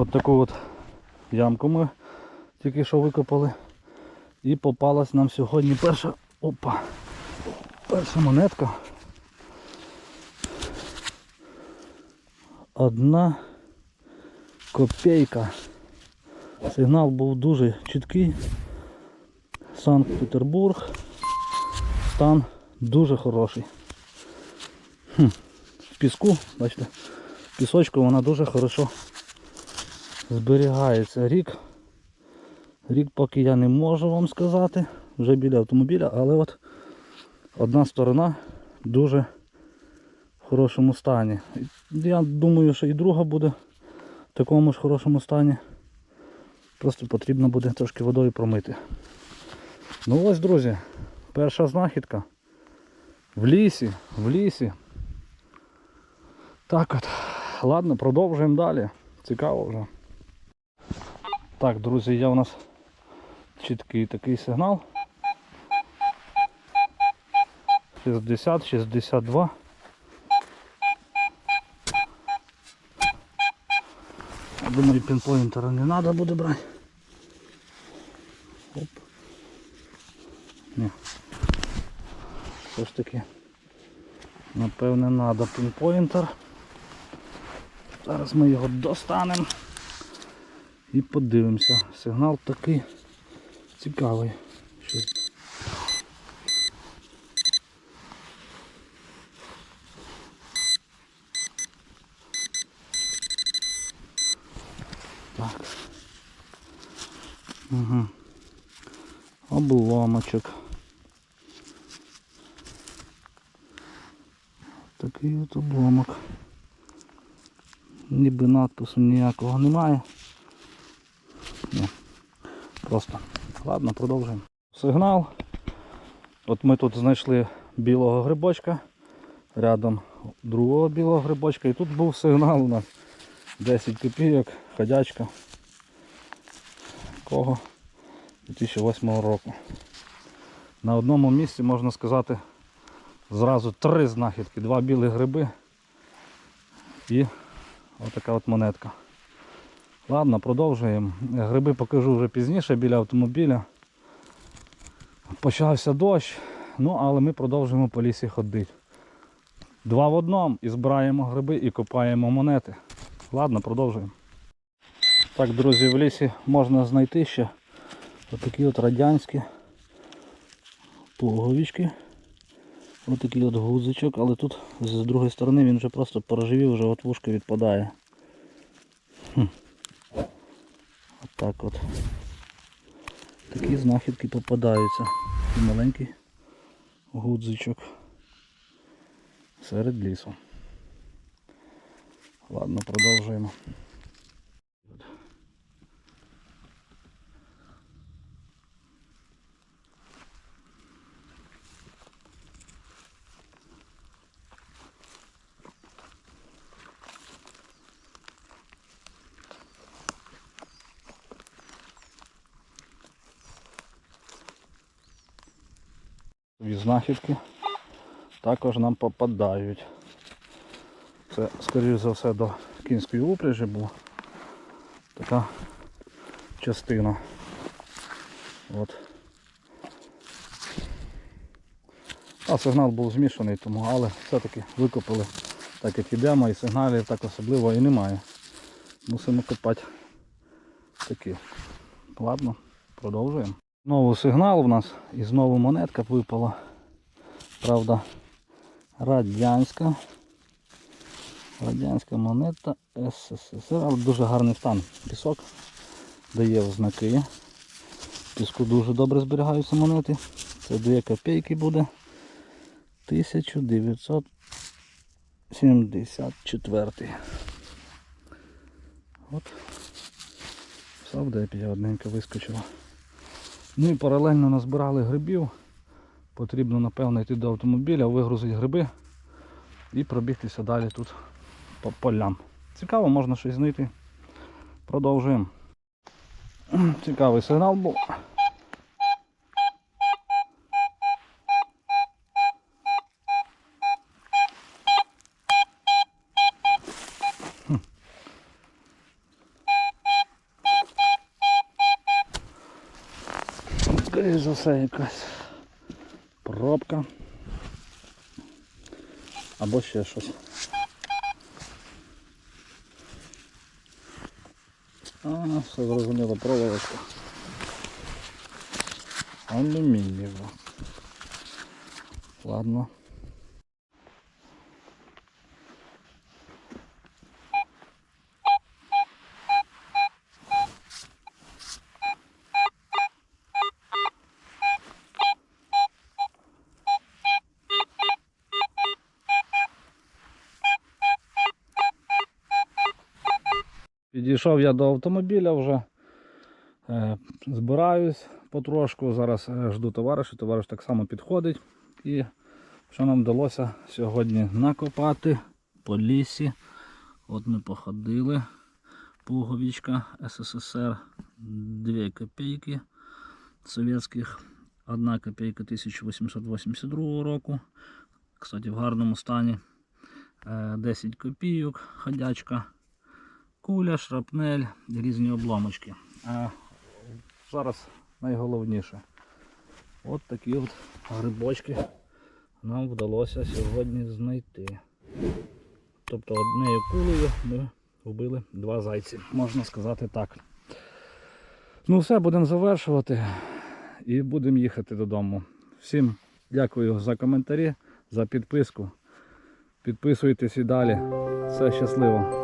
От таку от ямку ми тільки що викопали. І попалась нам сьогодні перша. Опа! Перша монетка. Одна копійка. Сигнал був дуже чіткий. Санкт-Петербург. Стан дуже хороший. Хм. В піску, бачите, пісочку вона дуже хорошо зберігається. Рік. Рік поки я не можу вам сказати. Вже біля автомобіля, але от одна сторона дуже в хорошому стані. Я думаю, що і друга буде в такому ж хорошому стані. Просто потрібно буде трошки водою промити. Ну ось, друзі, перша знахідка. В лісі, в лісі. Так от. Ладно, продовжуємо далі. Цікаво вже. Так, друзі, є у нас чіткий такий сигнал. 60, 62. Я Думаю, пінпоінтера не треба буде брати. Оп. Ні. Все ж таки, напевне, треба пінпоінтер. Зараз ми його достанемо і подивимося. Сигнал такий цікавий. Щось. Так. Угу. Обломочок. Такий от обломок. Ніби надпису ніякого немає. Просто. Ладно, продовжуємо. Сигнал. От ми тут знайшли білого грибочка. Рядом другого білого грибочка. І тут був сигнал у нас 10 копійок, ходячка. Кого? 2008 року. На одному місці можна сказати зразу три знахідки. Два білі гриби і отака от монетка. Ладно, продовжуємо. Гриби покажу вже пізніше біля автомобіля. Почався дощ, ну але ми продовжуємо по лісі ходити. Два в одному і збираємо гриби і копаємо монети. Ладно, продовжуємо. Так, друзі, в лісі можна знайти ще отакі от радянські пуговички. Отакий от гудзичок, але тут з другої сторони він вже просто порожевів, вже от вушка відпадає. Хм. Отак от. Такі знахідки попадаються. І маленький гудзичок серед лісу. Ладно, продовжуємо. Дві знахідки також нам попадають. Це, скоріш за все, до кінської упряжі була така частина. От. А сигнал був змішаний, тому, але все-таки викопали так як ідемо і сигналів так особливо і немає. Мусимо копати такі. Ладно, продовжуємо. Знову сигнал у нас і знову монетка випала. Правда, радянська. Радянська монета СССР, але дуже гарний стан. Пісок дає ознаки. Піску дуже добре зберігаються монети. Це 2 копійки буде. 1974. От. Савдепія одненька вискочила. Ну і паралельно назбирали грибів. Потрібно, напевно, йти до автомобіля, вигрузити гриби і пробігтися далі тут по полям. Цікаво, можна щось знайти. Продовжуємо. Цікавий сигнал був. Скоріше за все якась пробка. Або ще щось. А, все зрозуміло, проволочка. Алюмінієва. Ладно. Підійшов я до автомобіля вже. Е, збираюсь потрошку. Зараз е, жду товариша. Товариш так само підходить. І що нам вдалося сьогодні накопати по лісі. От ми походили. Пуговичка СССР 2 копійки совєтських. 1 копійка 1882 року. Кстати, в гарному стані. Е, 10 копійок, ходячка куля, шрапнель, різні обламочки. А зараз найголовніше. От такі от грибочки нам вдалося сьогодні знайти. Тобто однією кулею ми вбили два зайці, можна сказати так. Ну все, будемо завершувати і будемо їхати додому. Всім дякую за коментарі, за підписку. Підписуйтесь і далі. Все щасливо!